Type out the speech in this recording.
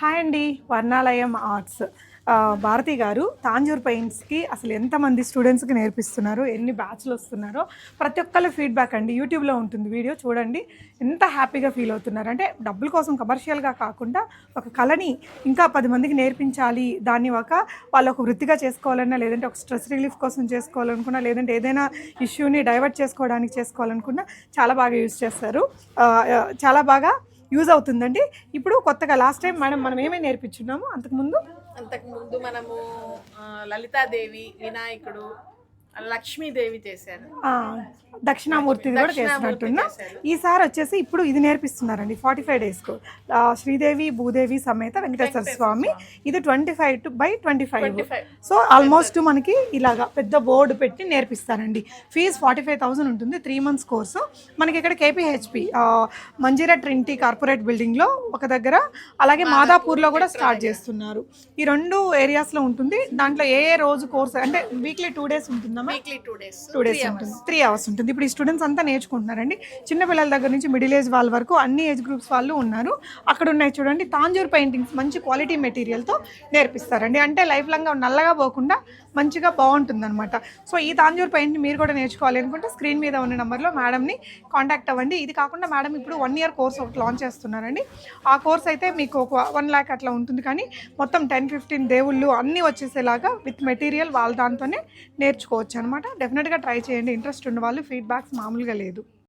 Hi అండి వర్ణాలయం arts. Bharati గారు తాంజూర్ పెయింట్స్కి అసలు ఎంతమంది స్టూడెంట్స్కి నేర్పిస్తున్నారు ఎన్ని బ్యాచ్లు వస్తున్నారో ప్రతి ఒక్కళ్ళ ఫీడ్బ్యాక్ అండి. యూట్యూబ్లో ఉంటుంది వీడియో చూడండి. ఎంత హ్యాపీగా ఫీల్ అవుతున్నారు. అంటే డబ్బుల కోసం కమర్షియల్గా కాకుండా ఒక కళని ఇంకా పది మందికి నేర్పించాలి దాన్ని ఒక వాళ్ళు ఒక వృత్తిగా చేసుకోవాలన్నా లేదంటే ఒక స్ట్రెస్ రిలీఫ్ కోసం చేసుకోవాలనుకున్నా లేదంటే ఏదైనా ఇష్యూని డైవర్ట్ చేసుకోవడానికి చేసుకోవాలనుకున్నా చాలా బాగా యూజ్ చేస్తారు. చాలా బాగా యూజ్ అవుతుందండి. ఇప్పుడు కొత్తగా లాస్ట్ టైం మేడం మనం ఏమేమి నేర్పించున్నాము అంతకుముందు అంతకు ముందు మనము లలితాదేవి వినాయకుడు లక్ష్మీదేవి చేశారు. ఆ, దక్షిణామూర్తిది కూడా దక్షిణామూర్తి చేసినట్టున్నా. ఈసారి వచ్చేసి ఇప్పుడు ఇది నేర్పిస్తున్నారండి ఫార్టీ ఫైవ్ డేస్కు శ్రీదేవి భూదేవి సమేత వెంకటేశ్వర స్వామి. ఇది twenty five to by twenty five 25. So almost మనకి ఇలాగా పెద్ద బోర్డు పెట్టి నేర్పిస్తారండి. ఫీజ్ ఫార్టీ ఫైవ్ థౌసండ్ ఉంటుంది త్రీ మంత్స్ కోర్సు మనకి ఇక్కడ కేపీహెచ్పి మంజీరా ట్రింటీ కార్పొరేట్ బిల్డింగ్లో ఒక దగ్గర అలాగే మాదాపూర్లో కూడా స్టార్ట్ చేస్తున్నారు. ఈ రెండు ఏరియాస్లో ఉంటుంది. దాంట్లో ఏ ఏ రోజు కోర్స్ అంటే వీక్లీ టూ డేస్ ఉంటుందమ్మా? టూ డేస్ ఉంటుంది. త్రీ అవర్స్ ఉంటుంది. ఇప్పుడు ఈ స్టూడెంట్స్ అంతా నేర్చుకుంటున్నారండి. చిన్న పిల్లల దగ్గర నుంచి మిడిల్ ఏజ్ వాళ్ళ వరకు అన్ని ఏజ్ గ్రూప్స్ వాళ్ళు ఉన్నారు. అక్కడ ఉన్నాయి చూడండి. తాంజూర్ పెయింటింగ్స్ మంచి క్వాలిటీ మెటీరియల్తో నేర్పిస్తారండి. అంటే లైఫ్ లాంగ్ నల్లగా పోకుండా మంచిగా బాగుంటుంది అనమాట సో ఈ తాంజూర్ పెయింట్ మీరు కూడా నేర్చుకోవాలి అనుకుంటే స్క్రీన్ మీద ఉన్న నెంబర్లో మేడంని కాంటాక్ట్ అవ్వండి. ఇది కాకుండా మేడం ఇప్పుడు వన్ ఇయర్ కోర్స్ ఒకటి లాంచ్ చేస్తున్నారండి. ఆ కోర్స్ అయితే మీకు ఒక వన్ ల్యాక్ అట్లా ఉంటుంది. కానీ మొత్తం టెన్ ఫిఫ్టీన్ దేవుళ్ళు అన్నీ వచ్చేసేలాగా విత్ మెటీరియల్ వాళ్ళ దాంతోనే నేర్చుకోవచ్చు. అనమాట డెఫినెట్గా ట్రై చేయండి. ఇంట్రెస్ట్ ఉన్న వాళ్ళు ఫీడ్బ్యాక్స్ మామూలుగా లేదు.